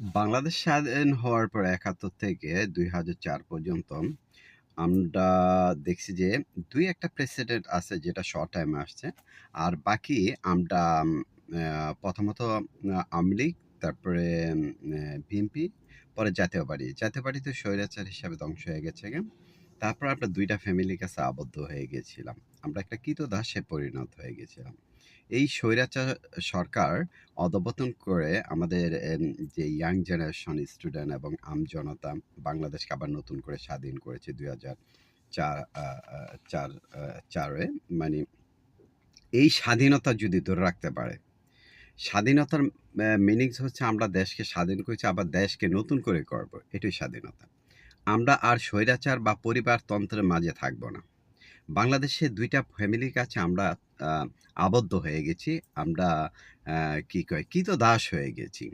বাংলাদেশ স্বাধীন হওয়ার পর ৭১ থেকে ২০০৪ পর্যন্ত আমরা দেখছি যে দুই একটা প্রেসিডেন্ট আছে যেটা শর্ট টাইমে আসছে। আর বাকি আমরা প্রথমত আওয়ামী লীগ, তারপরে বিএনপি, পরে জাতীয় পার্টি। জাতীয় পার্টি তো স্বৈরাচার হিসাবে ধ্বংস হয়ে গেছে। তারপর আমরা দুইটা ফ্যামিলির কাছে আবদ্ধ হয়ে গিয়েছিলাম। আমরা একটা ক্রীতদাসে পরিণত হয়ে গেছিলাম। এই স্বৈরাচার সরকার অধঃপতন করে আমাদের যে ইয়াং জেনারেশন স্টুডেন্ট এবং আমজনতা বাংলাদেশকে আবার নতুন করে স্বাধীন করেছে দুই হাজার চার চার চারে মানে এই স্বাধীনতা যদি ধরে রাখতে পারে, স্বাধীনতার মিনিংস হচ্ছে আমরা দেশকে স্বাধীন করেছি আবার দেশকে নতুন করে করব। এটাই স্বাধীনতা। আমরা আর স্বৈরাচার বা পরিবারতন্ত্রের মাঝে থাকব না। বাংলাদেশে দুইটা ফ্যামিলির কাছে আমরা আবদ্ধ হয়ে গেছি। আমরা কি কয় দাস হয়ে গেছি।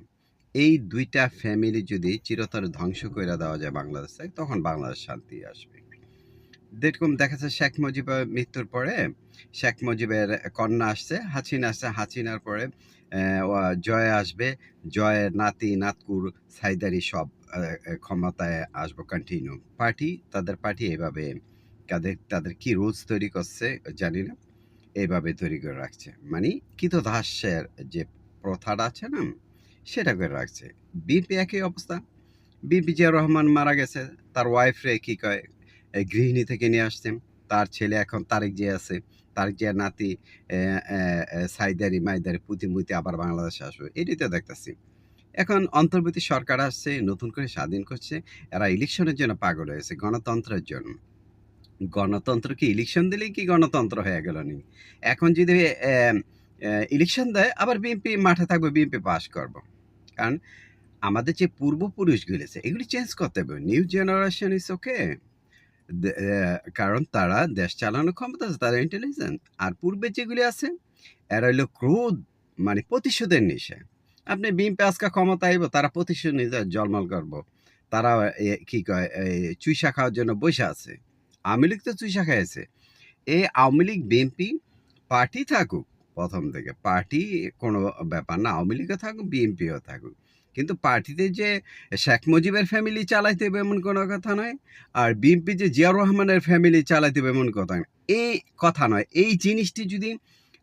এই দুইটা ফ্যামিলি যদি চিরতরে ধ্বংস করে দেওয়া যায় বাংলাদেশ থেকে তখন বাংলাদেশ শান্তি আসবে। যেরকম দেখা যাচ্ছে শেখ মুজিবের মৃত্যুর পরে শেখ মুজিবের কন্যা আসছে, হাসিনা আসছে। হাসিনার পরে জয় আসবে। জয়ের নাতি, নাতকুর, সাইদারি সব ক্ষমতায় আসব কন্টিনিউ। পার্টি তাদের পার্টি এভাবে তাদের তাদের কি রুলস তৈরি করছে জানি না। এভাবে তৈরি করে রাখছে। মানে ক্রীতদাসের যে প্রথাটা আছে না? সেটা করে রাখছে। বিএনপি একই অবস্থা। বিএনপি জিয়াউর রহমান মারা গেছে। তার ওয়াইফরে কি কয় গৃহিণী থেকে নিয়ে আসছেন। তার ছেলে এখন তারেক জিয়া আছে। তারেক জিয়ার নাতি সাইদারি মাইদারি পুঁতি-মুতি আবার বাংলাদেশে আসবে। এটাই তো দেখতেছি। এখন অন্তর্বর্তী সরকার আসছে, নতুন করে স্বাধীন করছে। এরা ইলেকশনের জন্য পাগল হয়েছে, গণতন্ত্রের জন্য। গণতন্ত্র কি ইলেকশন দিলেই কি গণতন্ত্র হয়ে গেল নি? এখন যদি ইলেকশন দেয় আবার বিএনপি মাঠে থাকবে, বিএনপি পাস করব। কারণ আমাদের যে পূর্বপুরুষগুলো আছে এগুলি চেঞ্জ করতে হবে। New generation is okay. কারণ তারা দেশ চালানোর ক্ষমতা আছে, তারা ইন্টেলিজেন্ট। আর পূর্বে যেগুলি আছে এরা হইল ক্রোধ মানে প্রতিশোধের নেশা। আপনি বিএনপি আজকে ক্ষমতা আইব তারা প্রতিশোধ নিতে জলমল করব তারা কি কয় চুইসা খাওয়ার জন্য বসে আছে। আওয়ামী লীগ তো চুইসা খাইছে। এই আওয়ামী লীগ, বিএনপি পার্টি থাকুক প্রথম থেকে। পার্টি কোনো ব্যাপার না। আওয়ামী লীগও থাকুক, বিএনপিও থাকুক। কিন্তু পার্টিতে যে শেখ মুজিবের ফ্যামিলি চালাইতে হবে এমন কোনো কথা নয়। আর বিএনপি যে জিয়াউর রহমানের ফ্যামিলি চালাইতে হবে এমন কথা নয়। এই কথা নয়। এই জিনিসটি যদি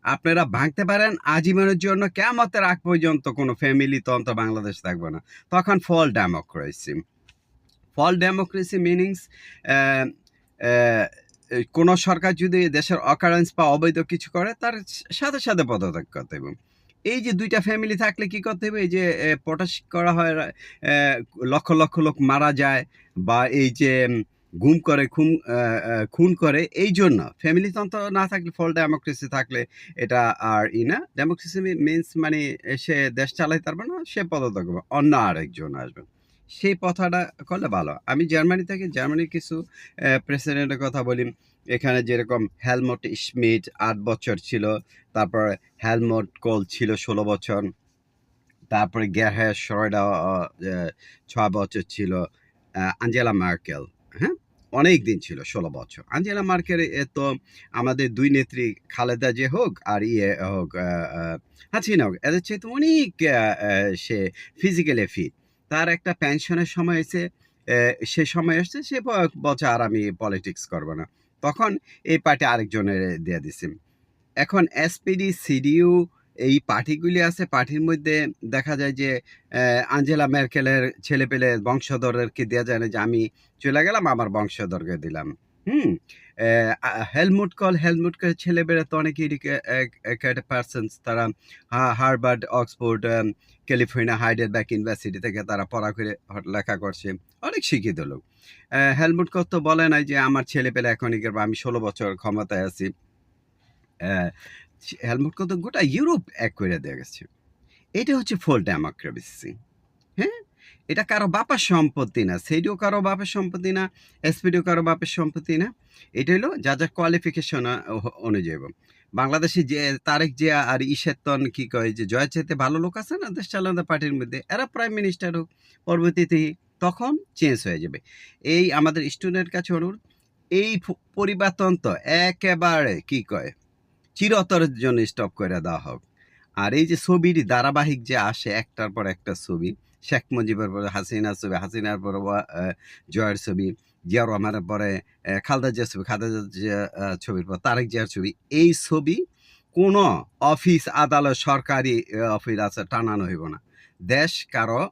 আপনারা ভাঙতে পারেন আজীবনের জন্য কেয়ামতের আগ পর্যন্ত কোনো ফ্যামিলি তন্ত্র বাংলাদেশে থাকবে না। তখন full democracy. Full democracy means কোনো সরকার যদি দেশের অকারেন্স বা অবৈধ কিছু করে তার সাথে, সাথে পদত্যাগ করতে হবে। এই যে দুইটা ফ্যামিলি থাকলে কি করতে হবে? এই যে পটাশ করা হয় লক্ষ, লক্ষ লোক মারা যায় বা এই যে গুম করে, খুন খুন করে এইজন্য ফ্যামিলিতন্ত্র না থাকলে ফল ডেমোক্রেসি থাকলে এটা আর ই না। ডেমোক্রেসি মিনস মানে সে দেশ চালাইতে পারবে না, সে পদত্যাগ করবে। অন্য আরেকজন আসবে। সেই কথাটা করলে ভালো। আমি জার্মানি থেকে জার্মানির কিছু প্রেসিডেন্টের কথা বলি। এখানে যেরকম হেলমুট স্মিট আট বছর ছিল। তারপর হেলমুট কোল ছিল ১৬ বছর। তারপরে অ অ্যা ৬ বছর ছিল। আঞ্জেলা মার্কেল, হ্যাঁ? অনেক দিন ছিল ১৬ বছর। আঞ্জেলা মার্কেল এ তো আমাদের দুই নেত্রী খালেদা যে হোক আর ইয়ে হোক হাসিনা হোক এদের চেয়ে তো অনেক সে ফিজিক্যালি ফিট। তার একটা পেনশনের সময় এসে সে সময় এসছে সে বলছে আর আমি পলিটিক্স করব না। তখন এই পার্টি আরেকজনের দিয়ে দিছি এখন এসপিডি, সিডিউ এই পার্টিগুলি আছে পার্টির মধ্যে দেখা যায় যে আঞ্জেলা মেরকেলের ছেলেপেলে বংশধরদেরকে দেওয়া যায় না যে আমি চলে গেলাম আমার বংশধরকে দিলাম। হুম? হেলমুট কল, হেলমুট কলের ছেলেমেয়েরা তো অনেক এডুকে এক এডুকেটেড পারসনস তারা হার্ভার্ড, অক্সফোর্ড, ক্যালিফোর্নিয়া ক্যালিফোর্নিয়া, ব্যাক ইউনিভার্সিটি থেকে তারা পড়া করে লেখা করছে। অনেক শিক্ষিত লোক। হেলমুট কল তো বলে নাই যে আমার ছেলেপেলে করবে আমি ১৬ বছর ক্ষমতায় আছি। হেলমুট কল তো গোটা ইউরোপ এক কইরা দিয়ে গেছে। এটা হচ্ছে ফুল ডেমোক্রেসি। এটা কারও বাপের সম্পত্তি না। সিডিও কারও বাপের সম্পত্তি না, এসপিডিও কারও বাপের সম্পত্তি না। এটা হলো যা যা কোয়ালিফিকেশন অনুযায়ী। বাংলাদেশে যে তারেক জিয়া আর ঈশাতন কি কয় যে জয়ের চাইতে ভালো লোক আছে না দেশ চালানো পার্টির মধ্যে এরা প্রাইম মিনিস্টার হোক পরবর্তীতে তখন চেঞ্জ হয়ে যাবে। এই আমাদের স্টুডেন্ট কাছে অনুরোধ এই ফ পরিবারতন্ত্র একেবারে কি কয় চিরতরের জন্য স্টপ করে দেওয়া হোক। আর এই যে ছবির ধারাবাহিক যে আসে একটার পর একটা ছবি শেখ মুজিবের পরে হাসিনা ছবি, হাসিনার পরে জয়ের ছবি জিয়া রহমানের পরে খালদা জিয়ার ছবি, খালেদা জিয়া ছবির পর, তারেক জিয়ার ছবি, এই ছবি কোন অফিস, আদালত, সরকারি অফিস আছে, টানানো হইব না। দেশ কারও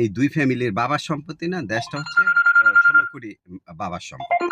এই দুই ফ্যামিলির বাবার সম্পত্তি না, দেশটা হচ্ছে ষোলো কোটি বাবার সম্পত্তি।